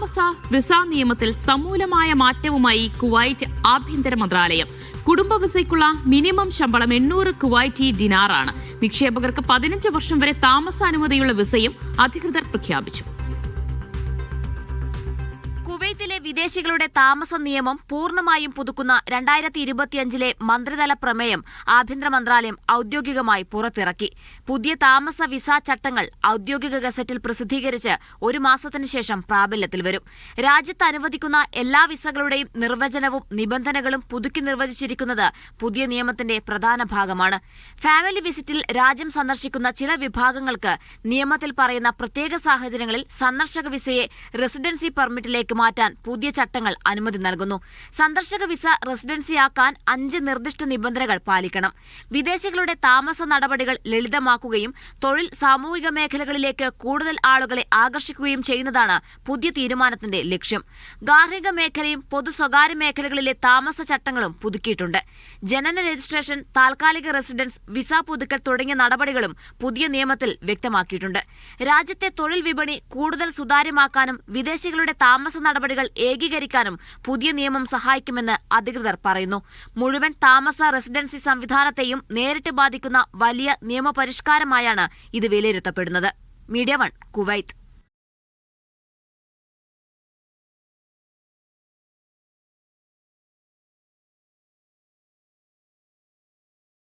താമസ വിസ നിയമത്തിൽ സമൂലമായ മാറ്റവുമായി കുവൈറ്റ് ആഭ്യന്തര മന്ത്രാലയം. കുടുംബ വിസയ്ക്കുള്ള മിനിമം ശമ്പളം എണ്ണൂറ് കുവൈറ്റി ദിനാറാണ്. നിക്ഷേപകർക്ക് പതിനഞ്ച് വർഷം വരെ താമസാനുമതിയുള്ള വിസയും അധികൃതർ പ്രഖ്യാപിച്ചു. കുവൈത്തിലെ വിദേശികളുടെ താമസ നിയമം പൂർണമായും പുതുക്കുന്ന രണ്ടായിരത്തി ഇരുപത്തിയഞ്ചിലെ മന്ത്രിതല പ്രമേയം ആഭ്യന്തര മന്ത്രാലയം ഔദ്യോഗികമായി പുറത്തിറക്കി. പുതിയ താമസ വിസ ചട്ടങ്ങൾ ഔദ്യോഗിക ഗസറ്റിൽ പ്രസിദ്ധീകരിച്ച് ഒരു മാസത്തിനു ശേഷം പ്രാബല്യത്തിൽ വരും. രാജ്യത്ത് അനുവദിക്കുന്ന എല്ലാ വിസകളുടെയും നിർവചനവും നിബന്ധനകളും പുതുക്കി നിർവചിച്ചിരിക്കുന്നത് പുതിയ നിയമത്തിന്റെ പ്രധാന ഭാഗമാണ്. ഫാമിലി വിസിറ്റിൽ രാജ്യം സന്ദർശിക്കുന്ന ചില വിഭാഗങ്ങൾക്ക് നിയമത്തിൽ പറയുന്ന പ്രത്യേക സാഹചര്യങ്ങളിൽ സന്ദർശക വിസയെ റെസിഡൻസി പെർമിറ്റിലേക്ക് മാറ്റാൻ പുതിയ ചട്ടങ്ങൾ അനുമതി നൽകുന്നു. സന്ദർശക വിസ റെസിഡൻസിയാക്കാൻ അഞ്ച് നിർദ്ദിഷ്ട നിബന്ധനകൾ പാലിക്കണം. വിദേശികളുടെ താമസ നടപടികൾ ലളിതമാക്കുകയും തൊഴിൽ സാമൂഹിക മേഖലകളിലേക്ക് കൂടുതൽ ആളുകളെ ആകർഷിക്കുകയും ചെയ്യുന്നതാണ് പുതിയ തീരുമാനത്തിന്റെ ലക്ഷ്യം. ഗാർഹിക മേഖലയും പൊതു സ്വകാര്യ മേഖലകളിലെ താമസ ചട്ടങ്ങളും പുതുക്കിയിട്ടുണ്ട്. ജനന രജിസ്ട്രേഷൻ താൽക്കാലിക റെസിഡൻസ് വിസ പുതുക്കൽ തുടങ്ങിയ നടപടികളും പുതിയ നിയമത്തിൽ വ്യക്തമാക്കിയിട്ടുണ്ട്. രാജ്യത്തെ തൊഴിൽ വിപണി കൂടുതൽ സുതാര്യമാക്കാനും വിദേശികളുടെ താമസ നടപടികൾ ഏകീകരിക്കാനും പുതിയ നിയമം സഹായിക്കുമെന്ന് അധികൃതർ പറയുന്നു. മുഴുവൻ താമസ റെസിഡൻസി സംവിധാനത്തെയും നേരിട്ട് ബാധിക്കുന്ന വലിയ നിയമപരിഷ്കാരമായാണ് ഇത് വിലയിരുത്തപ്പെടുന്നത്. Media one Kuwait.